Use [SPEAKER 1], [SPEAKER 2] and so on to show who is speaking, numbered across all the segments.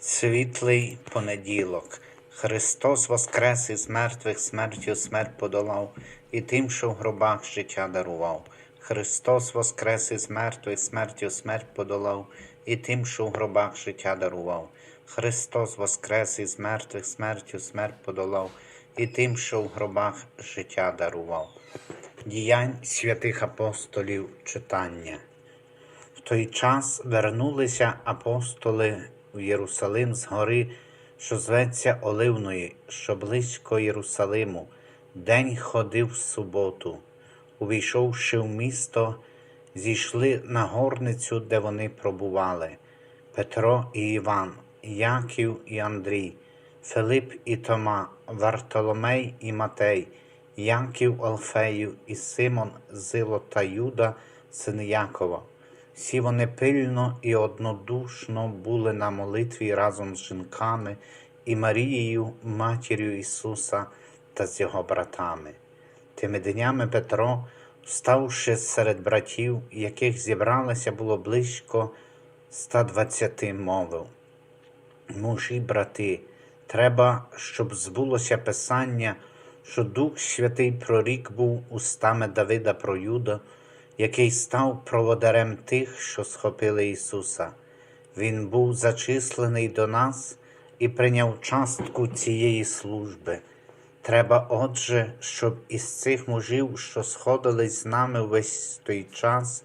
[SPEAKER 1] Світлий понеділок. Христос воскрес із мертвих смертю смерть подолав, і тим, що в гробах життя дарував. Христос воскрес із мертвих смертю смерть подолав, і тим, що в гробах життя дарував. Христос воскрес із мертвих смертю смерть подолав, і тим, що в гробах життя дарував. Діянь святих апостолів читання. В той час вернулися апостоли в Єрусалим з гори, що зветься Оливної, що близько Єрусалиму. День ходив в суботу. Увійшовши в місто, зійшли на горницю, де вони пробували. Петро і Іван, Яків і Андрій, Филип і Тома, Вартоломей і Матей, Яків Алфеїв і Симон Зило та Юда, син Якова. Всі вони пильно і однодушно були на молитві разом з жінками і Марією, матір'ю Ісуса та з його братами. Тими днями Петро, вставши серед братів, яких зібралося було близько 120, мовив. Мужі, брати, треба, щоб збулося Писання, що Дух Святий прорік був устами Давида про Юда, який став проводарем тих, що схопили Ісуса. Він був зачислений до нас і прийняв частку цієї служби. Треба, отже, щоб із цих мужів, що сходились з нами весь той час,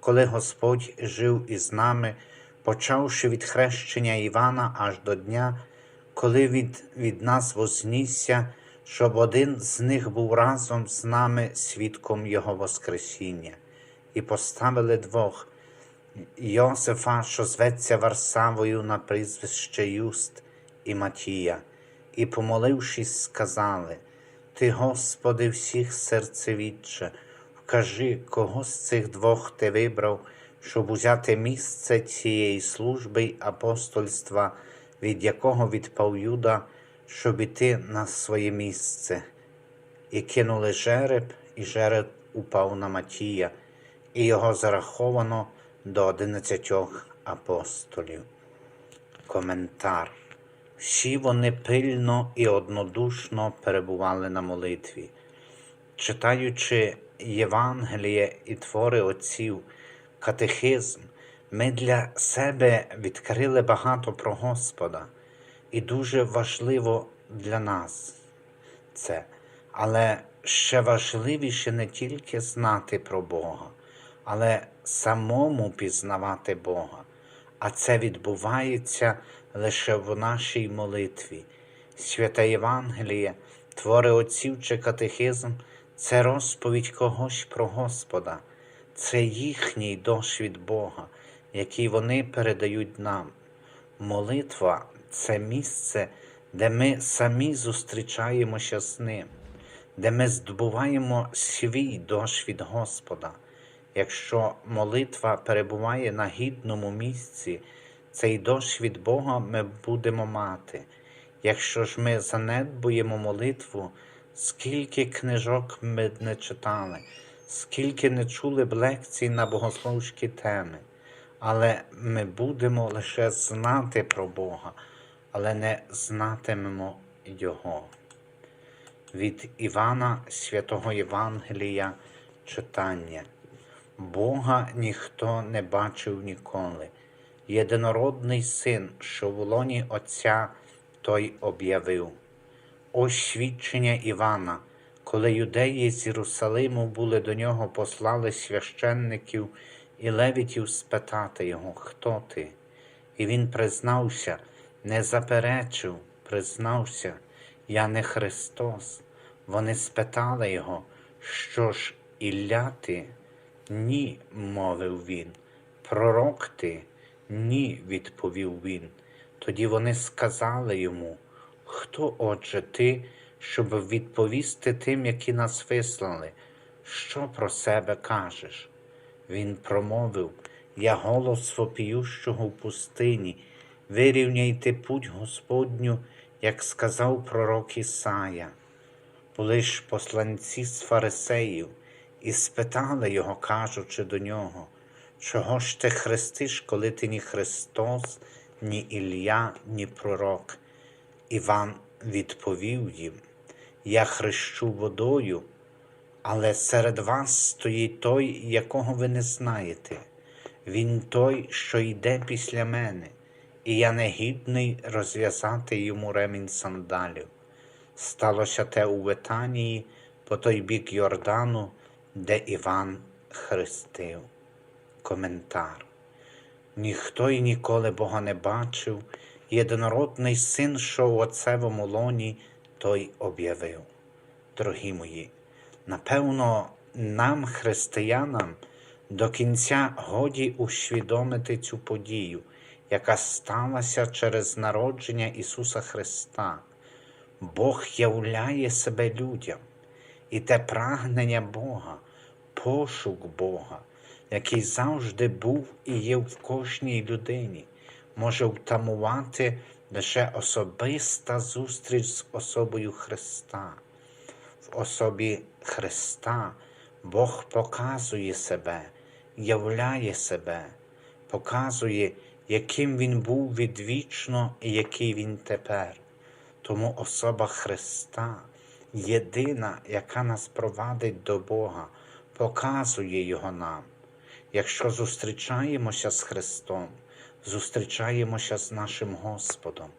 [SPEAKER 1] коли Господь жив із нами, почавши від хрещення Івана аж до дня, коли від, від нас вознісся, щоб один з них був разом з нами свідком Його Воскресіння, і поставили двох. Йосифа, що зветься Варсавою на прізвище Юст і Матія, і, помолившись, сказали: Ти, Господи, всіх серцевідче, вкажи, кого з цих двох ти вибрав, щоб узяти місце цієї служби й апостольства, від якого відпав Юда, щоб іти на своє місце. І кинули жереб, і жереб упав на Матія, і його зараховано до одинадцятьох апостолів. Коментар. Всі вони пильно і однодушно перебували на молитві. Читаючи Євангеліє і твори отців, катехизм, ми для себе відкрили багато про Господа, і дуже важливо для нас це. Але ще важливіше не тільки знати про Бога, але самому пізнавати Бога. А це відбувається лише в нашій молитві. Святе Євангеліє, твори отців чи катехизм це розповідь когось про Господа, це їхній досвід Бога, який вони передають нам. Молитва це місце, де ми самі зустрічаємося з Ним, де ми здобуваємо свій досвід Господа. Якщо молитва перебуває на гідному місці, цей досвід Бога ми будемо мати. Якщо ж ми занедбуємо молитву, скільки книжок ми не читали, скільки не чули б лекцій на богословські теми, але ми будемо лише знати про Бога, але не знатимемо Його. Від Івана Святого Євангелія читання. Бога ніхто не бачив ніколи. Єдинородний син, що в лоні Отця той об'явив. Ось свідчення Івана, коли юдеї з Єрусалиму були до нього послали священників і левітів спитати його, хто ти? І він признався, не заперечив, признався, я не Христос. Вони спитали його, що ж, Ілля ти? Ні, мовив він. Пророк ти? Ні, відповів він. Тоді вони сказали йому, хто, отже, ти, щоб відповісти тим, які нас вислали, що про себе кажеш? Він промовив, я голос вопіющого в пустині, вирівняйте путь Господню, як сказав пророк Ісая. Були ж посланці з фарисеїв і спитали його, кажучи до нього, чого ж ти хрестиш, коли ти ні Христос, ні Ілля, ні пророк. Іван відповів їм: Я хрещу водою, але серед вас стоїть той, якого ви не знаєте. Він той, що йде після мене, і я не гідний розв'язати йому ремінь сандалів. Сталося те у Ветанії, по той бік Йордану, де Іван хрестив. Коментар. Ніхто й ніколи Бога не бачив, єдинородний син, що у отцевому лоні, той об'явив. Дорогі мої, напевно, нам, християнам, до кінця годі усвідомити цю подію, яка сталася через народження Ісуса Христа. Бог являє себе людям, і те прагнення Бога, пошук Бога, який завжди був і є в кожній людині, може втамувати лише особиста зустріч з особою Христа. В особі Христа Бог показує себе, являє себе, показує, яким Він був відвічно і який Він тепер. Тому особа Христа, єдина, яка нас провадить до Бога, показує Його нам. Якщо зустрічаємося з Христом, зустрічаємося з нашим Господом.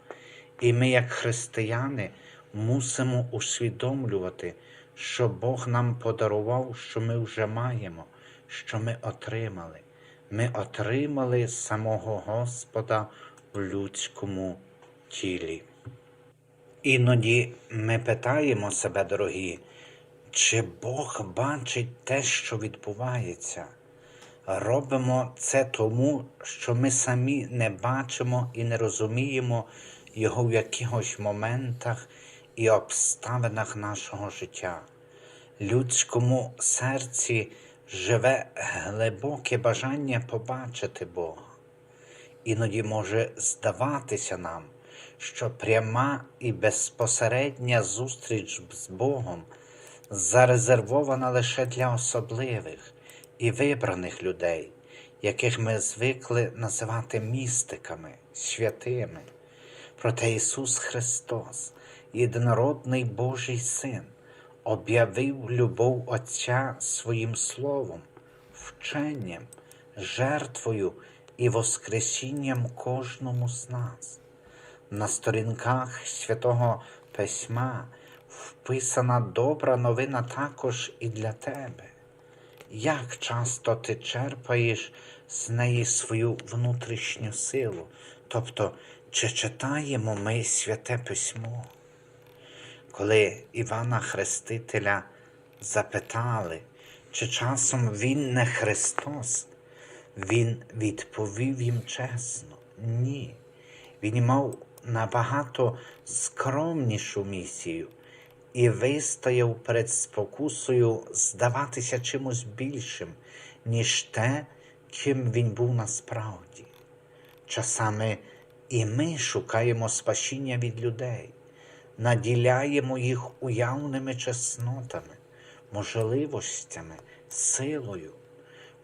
[SPEAKER 1] І ми, як християни, мусимо усвідомлювати, що Бог нам подарував, що ми вже маємо, що ми отримали. Ми отримали самого Господа в людському тілі. Іноді ми питаємо себе, дорогі, чи Бог бачить те, що відбувається? Робимо це тому, що ми самі не бачимо і не розуміємо Його в якихось моментах і обставинах нашого життя. Людському серці живе глибоке бажання побачити Бога. Іноді може здаватися нам, що пряма і безпосередня зустріч з Богом зарезервована лише для особливих і вибраних людей, яких ми звикли називати містиками, святими. Проте Ісус Христос, єдинородний Божий Син, об'явив любов Отця своїм Словом, вченням, жертвою і Воскресінням кожному з нас. На сторінках святого Письма вписана добра новина також і для тебе. Як часто ти черпаєш з неї свою внутрішню силу, тобто, чи читаємо ми святе письмо? Коли Івана Хрестителя запитали, чи часом він не Христос, він відповів їм чесно, ні. Він мав набагато скромнішу місію і вистояв перед спокусою здаватися чимось більшим, ніж те, ким він був насправді. Часами і ми шукаємо спасіння від людей, наділяємо їх уявними чеснотами, можливостями, силою.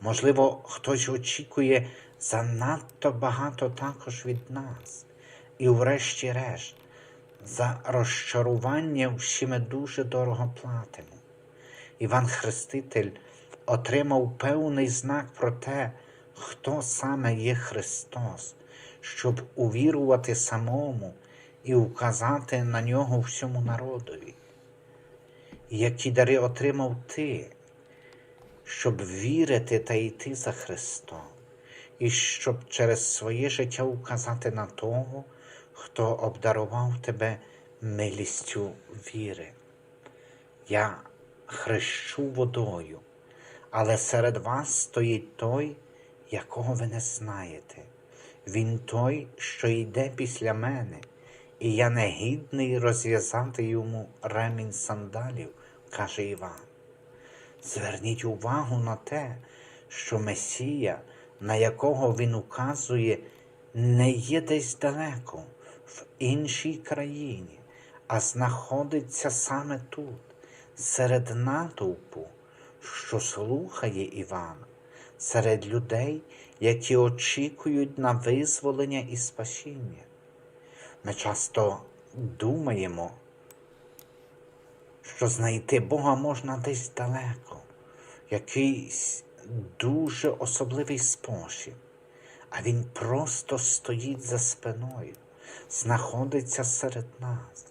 [SPEAKER 1] Можливо, хтось очікує занадто багато також від нас. І, врешті-решт, за розчарування всі ми дуже дорого платимо. Іван Хреститель отримав певний знак про те, хто саме є Христос, щоб увірувати самому і указати на нього всьому народові. Які дари отримав ти, щоб вірити та йти за Христом, і щоб через своє життя указати на того, хто обдарував тебе милістю віри. Я хрещу водою, але серед вас стоїть той, якого ви не знаєте. Він той, що йде після мене, і я не гідний розв'язати йому ремінь сандалів, каже Іван. Зверніть увагу на те, що Месія, на якого він указує, не є десь далеко, в іншій країні, а знаходиться саме тут, серед натовпу, що слухає Івана, серед людей, які очікують на визволення і спасіння. Ми часто думаємо, що знайти Бога можна десь далеко, якийсь дуже особливий спосіб, а Він просто стоїть за спиною, знаходиться серед нас.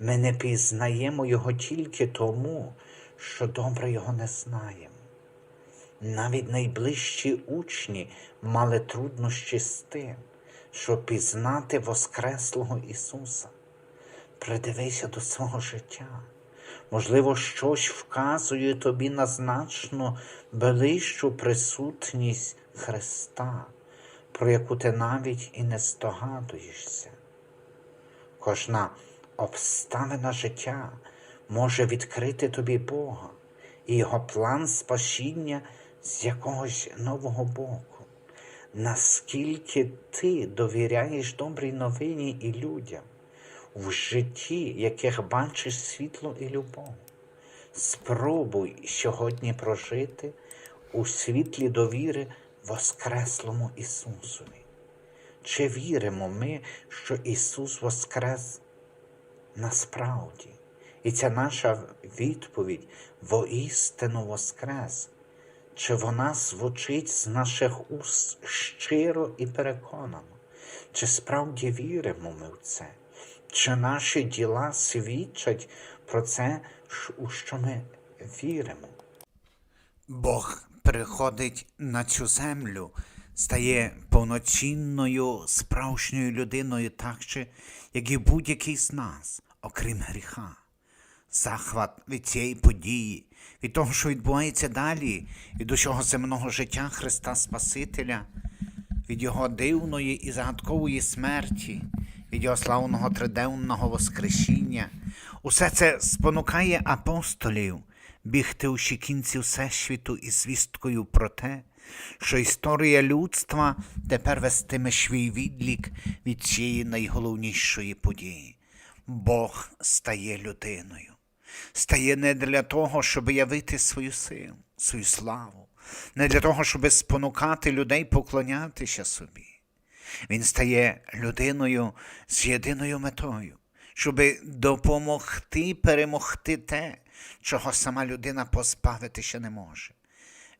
[SPEAKER 1] Ми не пізнаємо Його тільки тому, що добре Його не знаємо. Навіть найближчі учні мали труднощі з тим, щоб пізнати Воскреслого Ісуса. Придивися до свого життя. Можливо, щось вказує тобі на значно ближчу присутність Христа, про яку ти навіть і не здогадуєшся. Кожна обставина життя може відкрити тобі Бога і Його план спасіння з якогось нового боку. Наскільки ти довіряєш добрій новині і людям, в житті, яких бачиш світло і любов. Спробуй сьогодні прожити у світлі довіри Воскреслому Ісусові. Чи віримо ми, що Ісус Воскрес насправді? І ця наша відповідь воістину Воскрес, чи вона звучить з наших уст щиро і переконано? Чи справді віримо ми в це? Чи наші діла свідчать про це, у що ми віримо? Бог приходить на цю землю, стає повноцінною справжньою людиною, так же, як і будь-який з нас, окрім гріха. Захват від цієї події, від того, що відбувається далі, від усього земного життя Христа Спасителя, від Його дивної і загадкової смерті, від Його славного триденного Воскресіння. Усе це спонукає апостолів бігти у ще кінці всесвіту із звісткою про те, що історія людства тепер вестиме свій відлік від цієї найголовнішої події. Бог стає людиною. Стає не для того, щоб явити свою силу, свою славу, не для того, щоб спонукати людей поклонятися собі. Він стає людиною з єдиною метою, щоб допомогти перемогти те, чого сама людина позбавитися не може,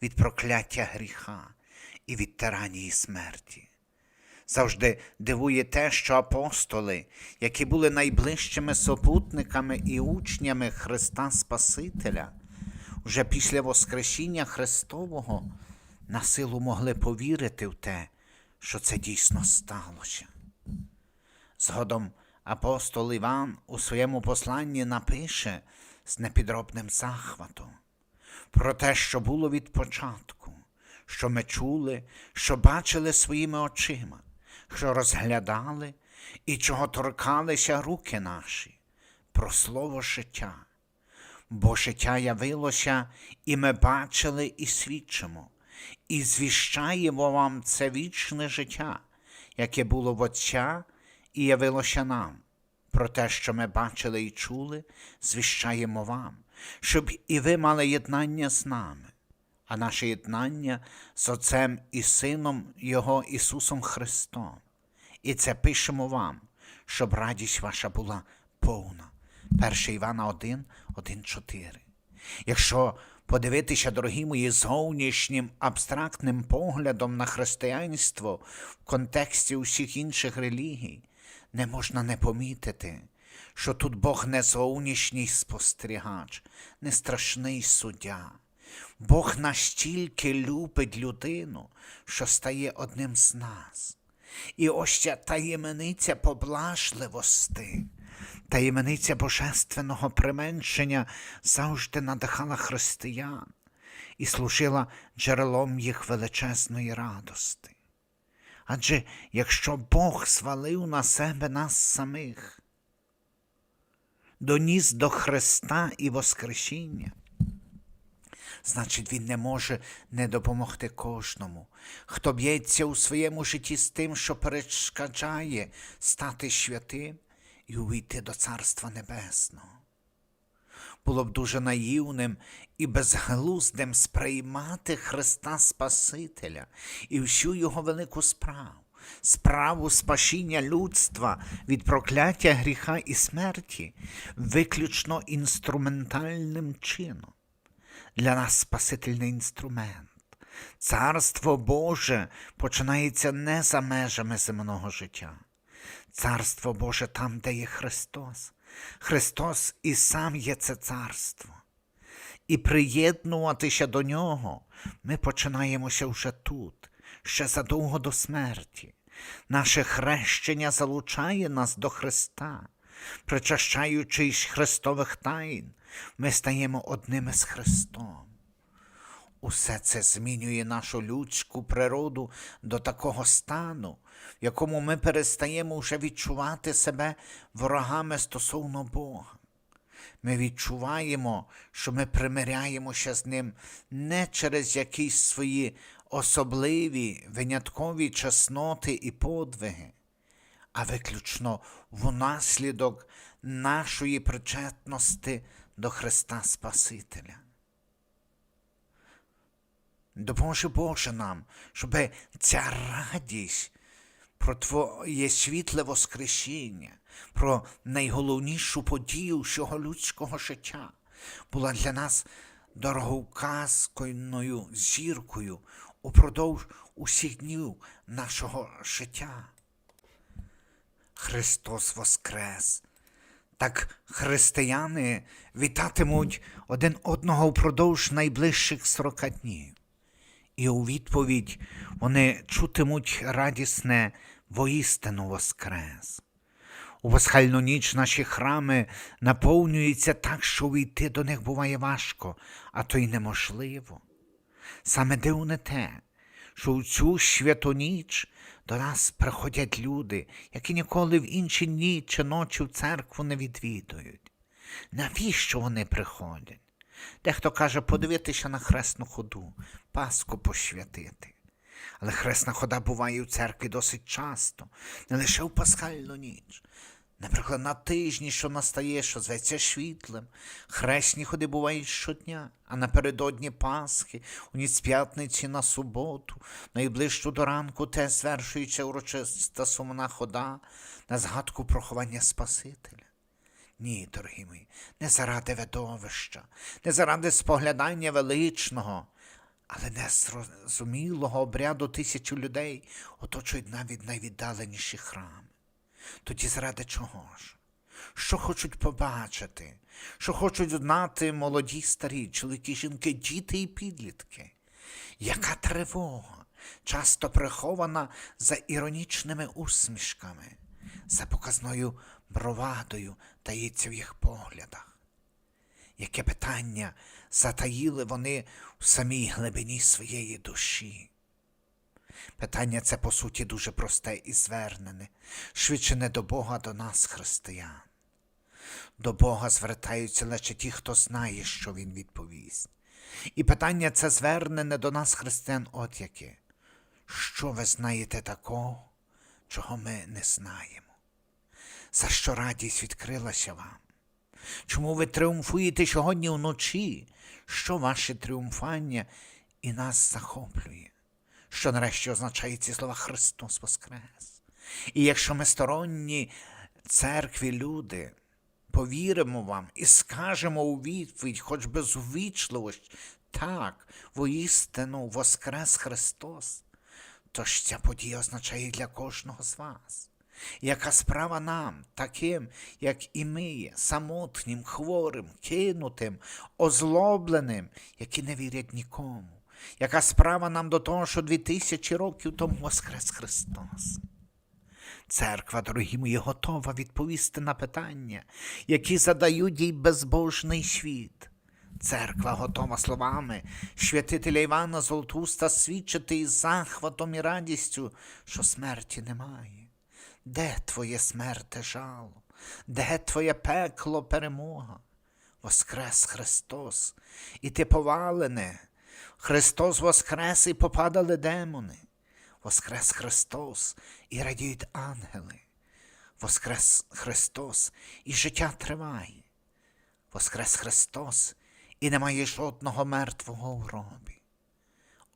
[SPEAKER 1] від прокляття гріха і від тиранії смерті. Завжди дивує те, що апостоли, які були найближчими супутниками і учнями Христа Спасителя, вже після Воскресіння Христового на силу могли повірити в те, що це дійсно сталося. Згодом апостол Іван у своєму посланні напише з непідробним захватом про те, що було від початку, що ми чули, що бачили своїми очима, що розглядали і чого торкалися руки наші, про слово життя. Бо життя явилося, і ми бачили і свідчимо, і звіщаємо вам це вічне життя, яке було в Отця і явилося нам. Про те, що ми бачили і чули, звіщаємо вам, щоб і ви мали єднання з нами, а наше єднання з Отцем і Сином Його Ісусом Христом. І це пишемо вам, щоб радість ваша була повна. 1 Івана 1, 1, 4. Якщо подивитися, дорогі мої, зовнішнім абстрактним поглядом на християнство в контексті усіх інших релігій, не можна не помітити, що тут Бог не зовнішній спостерігач, не страшний суддя. Бог настільки любить людину, що стає одним з нас. І ось ця таємниця поблажливости, таємниця божественного применшення завжди надихала християн і служила джерелом їх величезної радости. Адже якщо Бог свалив на себе нас самих, доніс до Христа і Воскресіння, значить, Він не може не допомогти кожному, хто б'ється у своєму житті з тим, що перешкоджає стати святим і увійти до Царства Небесного. Було б дуже наївним і безглуздим сприймати Христа Спасителя і всю його велику справу, справу спасіння людства від прокляття гріха і смерті виключно інструментальним чином. Для нас Спасительний інструмент. Царство Боже починається не за межами земного життя. Царство Боже там, де є Христос. Христос і сам є це царство. І приєднуватися до нього ми починаємося вже тут, ще задовго до смерті. Наше хрещення залучає нас до Христа, причащаючись Христових тайн, ми стаємо одними з Христом. Усе це змінює нашу людську природу до такого стану, в якому ми перестаємо вже відчувати себе ворогами стосовно Бога. Ми відчуваємо, що ми примиряємося з Ним не через якісь свої особливі виняткові чесноти і подвиги, а виключно внаслідок нашої причетності до Христа Спасителя. Допоможе Боже нам, щоб ця радість про Твоє світле Воскресіння, про найголовнішу подію всього людського життя була для нас дороговказкою зіркою упродовж усіх днів нашого життя. Христос Воскрес! Так християни вітатимуть один одного впродовж найближчих сорока днів. І у відповідь вони чутимуть радісне воістину Воскрес. У пасхальну ніч наші храми наповнюються так, що увійти до них буває важко, а то й неможливо. Саме дивне те, що у цю святу ніч до нас приходять люди, які ніколи в інші дні чи ночі в церкву не відвідують. Навіщо вони приходять? Дехто каже подивитися на хресну ходу, Пасху посвятити. Але хресна хода буває у церкві досить часто, не лише в пасхальну ніч. Наприклад, на тижні, що настає, що зветься світлем, хресні ходи бувають щодня, а напередодні Пасхи, у ніч п'ятниці на суботу, найближчу до ранку те звершується урочиста сумна хода на згадку про ховання Спасителя. Ні, дорогі мої, не заради видовища, не заради споглядання величного, але незрозумілого обряду тисячу людей оточують навіть найвіддаленіші храми. Тоді заради чого ж? Що хочуть побачити, що хочуть знати молоді, старі, чоловіки, жінки, діти і підлітки? Яка тривога, часто прихована за іронічними усмішками, за показною бровадою таїться в їх поглядах. Яке питання затаїли вони в самій глибині своєї душі? Питання це, по суті, дуже просте і звернене, швидше не до Бога, а до нас, християн. До Бога звертаються лише ті, хто знає, що Він відповість. І питання це звернене до нас, християн, от яке. Що ви знаєте такого, чого ми не знаємо? За що радість відкрилася вам? Чому ви тріумфуєте сьогодні вночі? Що ваше тріумфання і нас захоплює? Що нарешті означає ці слова Христос Воскрес? І якщо ми сторонні церкві люди, повіримо вам і скажемо у відповідь, хоч без увічливості, так, воістину Воскрес Христос, то ж ця подія означає для кожного з вас. Яка справа нам, таким, як і ми, самотнім, хворим, кинутим, озлобленим, які не вірять нікому? Яка справа нам до того, що дві тисячі років тому воскрес Христос? Церква, дорогі мої, готова відповісти на питання, які задають їй безбожний світ. Церква готова словами святителя Івана Золотуста свідчити із захватом і радістю, що смерті немає. Де твоє смерте жало? Де твоє пекло перемога? Воскрес Христос, і ти повалене. Христос воскрес і попадали демони. Воскрес Христос і радіють ангели. Воскрес Христос і життя триває. Воскрес Христос і немає жодного мертвого у гробі.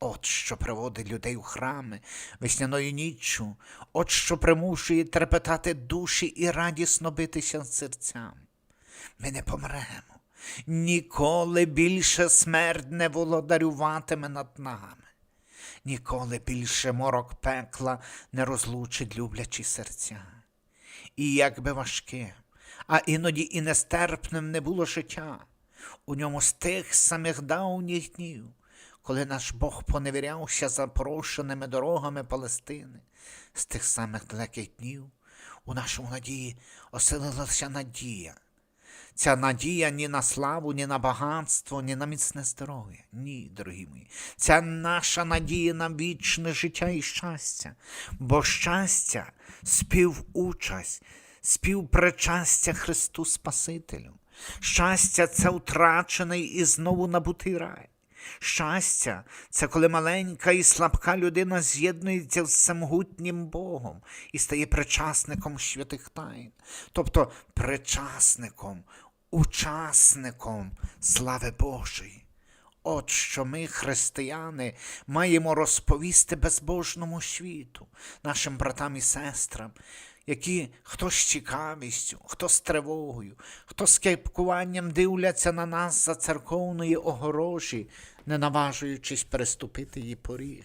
[SPEAKER 1] От що приводить людей у храми весняною ніччю, от що примушує трепетати душі і радісно битися серцям. Ми не помремо. Ніколи більше смерть не володарюватиме над нами. Ніколи більше морок пекла не розлучить люблячі серця. І як би важким, а іноді і нестерпним не було життя, у ньому з тих самих давніх днів, коли наш Бог поневірявся запрошеними дорогами Палестини, з тих самих далеких днів у нашому надії оселилася надія. Ця надія ні на славу, ні на багатство, ні на міцне здоров'я. Ні, дорогі мої. Ця наша надія на вічне життя і щастя. Бо щастя співучасть, співпричастя Христу Спасителю. Щастя це втрачений і знову набутий рай. Щастя це коли маленька і слабка людина з'єднується з самогутнім Богом і стає причасником святих тайн, тобто причасником, учасником слави Божої. От що ми, християни, маємо розповісти безбожному світу, нашим братам і сестрам, які хто з цікавістю, хто з тривогою, хто з кепкуванням дивляться на нас за церковної огорожі, не наважуючись переступити її поріг.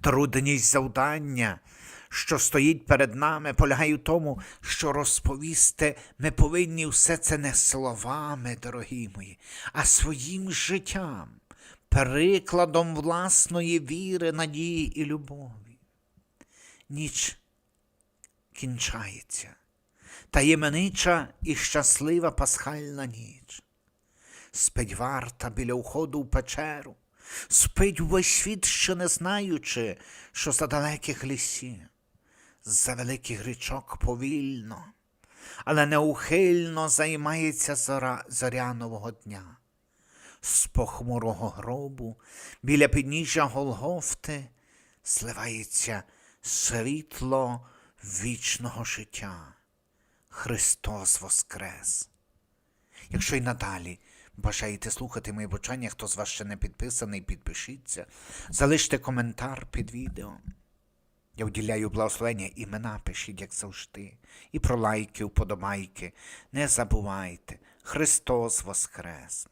[SPEAKER 1] Трудність завдання, що стоїть перед нами, полягає в тому, що розповісти ми повинні все це не словами, дорогі мої, а своїм життям, прикладом власної віри, надії і любові. Ніч кінчається, таємнича і щаслива пасхальна ніч. Спить варта біля входу в печеру, спить увесь світ, ще не знаючи, що за далеких лісів, за великих річок повільно, але неухильно займається зора, зорянового дня. З похмурого гробу біля підніжжя Голгофти зливається світло вічного життя. Христос Воскрес! Якщо й надалі бажаєте слухати мої бучання, хто з вас ще не підписаний, підпишіться, залиште коментар під відео. Я уділяю благословення імена, пишіть, як завжди, і про лайки, вподобайки. Не забувайте, Христос Воскрес!